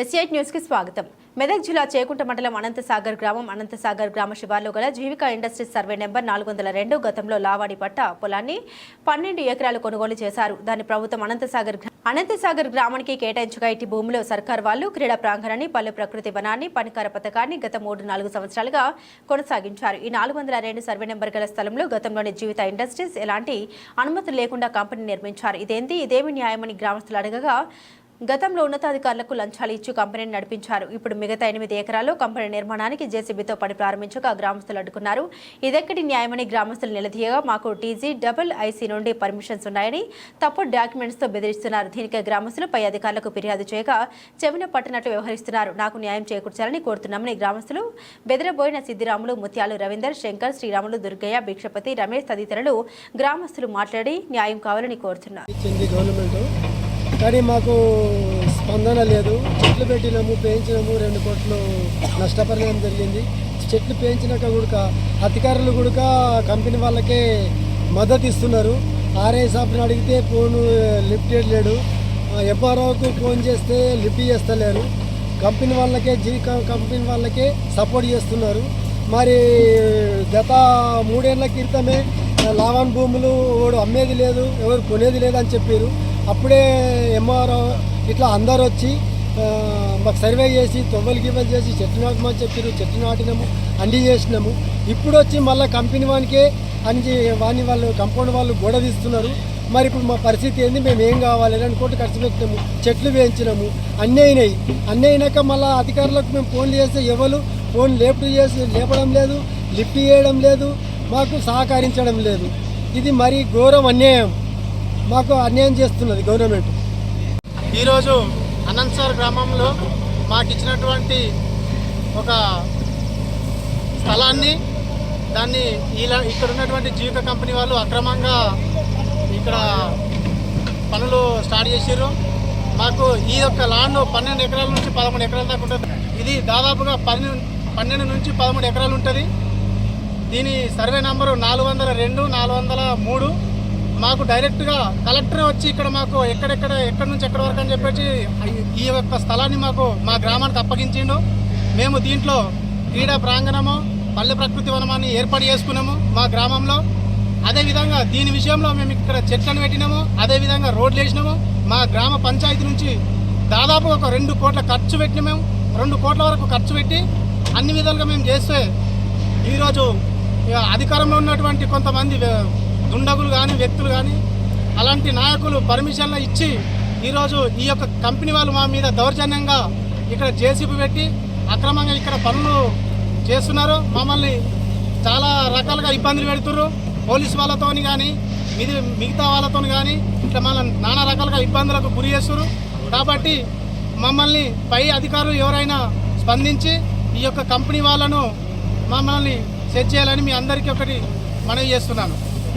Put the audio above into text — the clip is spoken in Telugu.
ఎస్ఐట్ న్యూస్కి స్వాగతం. మెదక్ జిల్లా చేకుంట మండలం అనంతసాగర్ గ్రామం అనంతసాగర్ గ్రామ శివార్లో గల జీవిక ఇండస్ట్రీస్ సర్వే నెంబర్ నాలుగు వందల రెండు గతంలో లావాడి పట్ట పొలాన్ని పన్నెండు ఎకరాలు కొనుగోలు చేశారు. దాని ప్రభుత్వం అనంతసాగర్ అనంతసాగర్ గ్రామానికి కేటాయించగా ఇటు భూమిలో సర్కార్ వాళ్ళు క్రీడా ప్రాంగణాన్ని పల్లె ప్రకృతి వనాన్ని పనికార పథకాన్ని గత మూడు నాలుగు సంవత్సరాలుగా కొనసాగించారు. ఈ నాలుగు వందల రెండు సర్వే నెంబర్ గల స్థలంలో గతంలోని జీవిత ఇండస్ట్రీస్ ఎలాంటి అనుమతులు లేకుండా కంపెనీ నిర్మించారు. ఇదేంటి ఇదేమి న్యాయమని గ్రామస్తులు అడగగా గతంలో ఉన్నతాధికారులకు లంచాలు ఇచ్చి కంపెనీని నడిపించారు. ఇప్పుడు మిగతా ఎనిమిది ఎకరాల్లో కంపెనీ నిర్మాణానికి జేసీబీతో పని ప్రారంభించగా గ్రామస్తులు అడ్డుకున్నారు. ఇదెక్కడి న్యాయమని గ్రామస్తులు నిలదీయగా మాకు టీజీ డబుల్ ఐసీ నుండి పర్మిషన్స్ ఉన్నాయని తప్పుడు డాక్యుమెంట్స్తో బెదిరిస్తున్నారు. దీనికి గ్రామస్తులు పై అధికారులకు ఫిర్యాదు చేయగా చెవిన పట్టినట్లు వ్యవహరిస్తున్నారు. నాకు న్యాయం చేకూర్చాలని కోరుతున్నామని గ్రామస్తులు బెదిరబోయిన సిద్దిరాములు ముత్యాలు రవీందర్ శంకర్ శ్రీరాములు దుర్గయ్య భిక్షపతి రమేష్ తదితరులు గ్రామస్తులు మాట్లాడి న్యాయం కావాలని కోరుతున్నారు. కానీ మాకు స్పందన లేదు. చెట్లు పెట్టినాము పేయించినాము రెండు కోట్లు నష్టపరిణామం జరిగింది. చెట్లు పెంచినాక కూడా అధికారులు కూడా కంపెనీ వాళ్ళకే మద్దతు ఇస్తున్నారు. ఆర్ఐ షాప్ని అడిగితే ఫోన్ లిఫ్ట్ చేయలేడు ఎంఆర్ఓకు ఫోన్ చేస్తే లిఫ్ట్ చేస్తలేరు. కంపెనీ వాళ్ళకే జీ కంపెనీ వాళ్ళకే సపోర్ట్ చేస్తున్నారు. మరి గత మూడేళ్ళ క్రితమే లావాన్ భూములు ఎవడు అమ్మేది లేదు ఎవరు కొనేది లేదు అని చెప్పారు. అప్పుడే ఎంఆర్ఓ ఇట్లా అందరు వచ్చి మాకు సర్వే చేసి తొవ్వలు గివ్వలు చేసి చెట్టు నాటమని చెప్పారు చెట్టు నాటినాము అన్ని చేసినాము. ఇప్పుడు వచ్చి మళ్ళీ కంపెనీ వానికే అని వాని వాళ్ళు కంపౌండ్ వాళ్ళు గొడవ తీస్తున్నారు. మరి ఇప్పుడు మా పరిస్థితి ఏంది? మేము ఏం కావాలి? అని కోట్లు ఖర్చు పెట్టినాము చెట్లు వేయించినాము అన్నీ అయినాయి. అన్నీ అయినాక మళ్ళీ అధికారులకు మేము ఫోన్లు చేస్తే ఎవరు ఫోన్ లేపు చేసి లేపడం లేదు లిఫ్ట్ చేయడం లేదు మాకు సహకరించడం లేదు. ఇది మరి ఘోరం అన్యాయం. మాకు అన్యాయం చేస్తున్నది గవర్నమెంట్. ఈరోజు అనంతసార్ గ్రామంలో మాకు ఇచ్చినటువంటి ఒక స్థలాన్ని దాన్ని ఇలా ఇక్కడ ఉన్నటువంటి జీవిక కంపెనీ వాళ్ళు అక్రమంగా ఇక్కడ పనులు స్టార్ట్ చేసారు మాకు ఈ యొక్క ల్యాండ్ పన్నెండు ఎకరాల నుంచి పదమూడు ఎకరాల దాకా ఉంటుంది. ఇది దాదాపుగా పన్నెండు పన్నెండు నుంచి పదమూడు ఎకరాలు ఉంటుంది. దీని సర్వే నంబరు నాలుగు వందల రెండు నాలుగు వందల మూడు. మాకు డైరెక్ట్గా కలెక్టర్ వచ్చి ఇక్కడ మాకు ఎక్కడెక్కడ ఎక్కడి నుంచి ఎక్కడి వరకు అని చెప్పేసి ఈ యొక్క స్థలాన్ని మాకు మా గ్రామానికి అప్పగించిండు. మేము దీంట్లో క్రీడా ప్రాంగణము పల్లె ప్రకృతి వనమాన్ని ఏర్పాటు చేసుకున్నాము మా గ్రామంలో. అదేవిధంగా దీని విషయంలో మేము ఇక్కడ చెట్లను పెట్టినాము అదేవిధంగా రోడ్లు వేసినాము. మా గ్రామ పంచాయతీ నుంచి దాదాపు ఒక రెండు కోట్ల ఖర్చు పెట్టిన మేము. రెండు కోట్ల వరకు ఖర్చు పెట్టి అన్ని విధాలుగా మేము చేస్తే ఈరోజు అధికారంలో ఉన్నటువంటి కొంతమంది దుండగులు కానీ వ్యక్తులు కానీ అలాంటి నాయకులు పర్మిషన్లు ఇచ్చి ఈరోజు ఈ యొక్క కంపెనీ వాళ్ళు మా మీద దౌర్జన్యంగా ఇక్కడ జేసీబీ పెట్టి అక్రమంగా ఇక్కడ పనులు చేస్తున్నారు. మమ్మల్ని చాలా రకాలుగా ఇబ్బందులు పెడుతున్నారు పోలీస్ వాళ్ళతోని కానీ మిది మిగతా వాళ్ళతో కానీ ఇట్లా మన నానా రకాలుగా ఇబ్బందులకు గురి చేస్తున్నారు కాబట్టి మమ్మల్ని పై అధికారులు ఎవరైనా స్పందించి ఈ యొక్క కంపెనీ వాళ్ళను మమ్మల్ని సెట్ చేయాలని మీ అందరికీ ఒకటి మనవి చేస్తున్నాను.